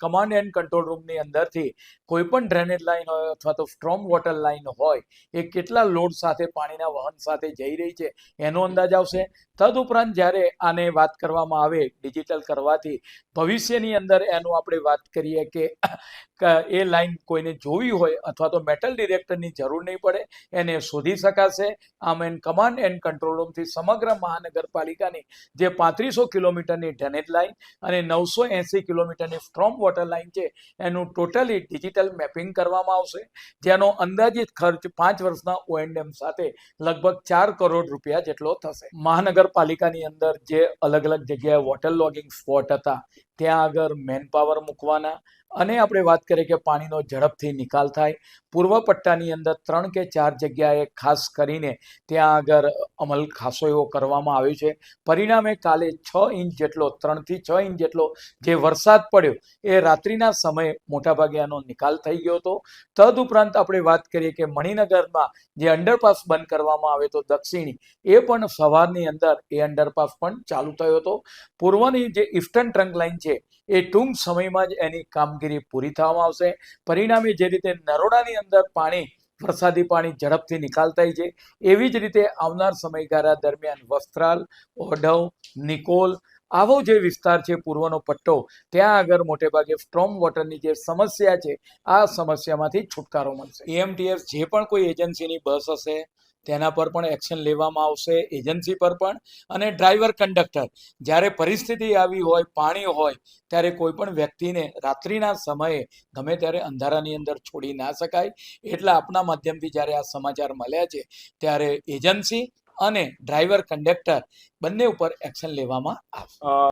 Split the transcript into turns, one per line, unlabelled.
Command and control રૂમની અંદરથી કોઈ પણ ડ્રેનેજ લાઇન હોય અથવા તો સ્ટ્રોમ વોટર લાઇન હોય, એ કેટલા લોડ સાથે પાણીના વહન સાથે જઈ રહી છે, એનો અંદાજ આવશે. તદુપરાંત જ્યારે આને વાત કરવામાં આવે ડિજિટલ કરવાથી, ભવિષ્યની અંદર એનું આપણે વાત કરીએ ક- એ લાઈન કોઈને જોવી હોય અથવા તો મેટલ ડિરેક્ટરની જરૂર નહીં પડે, એને શોધી શકાશે. આમ એન કમાન્ડ એન્ડ કંટ્રોલ રૂમથી સમગ્ર મહાનગરપાલિકાની જે પાંત્રીસો કિલોમીટરની ડ્રેનેજ લાઇન અને નવસો એંસી કિલોમીટરની સ્ટ્રોમ વોટર લાઇન છે, એનું ટોટલી ડિજિટલ મેપિંગ કરવામાં આવશે. જેનો અંદાજિત ખર્ચ પાંચ વર્ષના ઓએનડેમ સાથે લગભગ ચાર કરોડ રૂપિયા જેટલો થશે. મહાનગરપાલિકાની અંદર જે અલગ અલગ જગ્યાએ વોટર લોગિંગ સ્પોટ હતા ત્યાં આગળ મેન પાવર મૂકવાના. અને આપણે વાત કરીએ કે પાણીનો ઝડપથી નિકાલ થાય. પૂર્વ પટ્ટાની અંદર ત્રણ કે ચાર જગ્યાએ ખાસ કરીને ત્યાં આગળ અમલ ખાસો એવો કરવામાં આવ્યો છે. પરિણામે કાલે છ ઇંચ જેટલો ત્રણથી છ ઇંચ જેટલો જે વરસાદ પડ્યો એ રાત્રિના સમયે મોટાભાગે આનો નિકાલ થઈ ગયો હતો. તદુપરાંત આપણે વાત કરીએ કે મણિનગરમાં જે અંડરપાસ બંધ કરવામાં આવે તો દક્ષિણી એ પણ સવારની અંદર એ અંડરપાસ પણ ચાલુ થયો હતો. પૂર્વની જે ઇસ્ટર્ન ટ્રંક લાઇન છે એ ટૂંક સમયમાં જ એની કામગીરી પૂરી થવામાં આવશે. પરિણામે જે રીતે નરોડાની અંદર પાણી, વરસાદી પાણી ઝડપથી નિકાલ છે. એવી જ રીતે આવનાર સમયગાળા દરમિયાન વસ્ત્રાલ, ઓઢવ, નિકોલ આવો જે વિસ્તાર છે, પૂર્વનો પટ્ટો, ત્યાં આગળ મોટે ભાગે સ્ટ્રોમ વોટરની જે સમસ્યા છે, આ સમસ્યામાંથી છુટકારો મળશે. એએમટીએસ જે પણ કોઈ એજન્સીની બસ હશે તેના પર પણ એક્શન લેવામાં આવશે એજન્સી પર પણ. અને ડ્રાઈવર કંડક્ટર જ્યારે પરિસ્થિતિ આવી હોય, પાણી હોય, ત્યારે કોઈ પણ વ્યક્તિને રાત્રિના સમયે ગમે ત્યારે અંધારાની અંદર છોડી ના શકાય. એટલે આપના માધ્યમથી જ્યારે આ સમાચાર મળ્યા છે, ત્યારે એજન્સી અને ડ્રાઈવર કંડક્ટર બંને ઉપર એક્શન લેવામાં આવશે.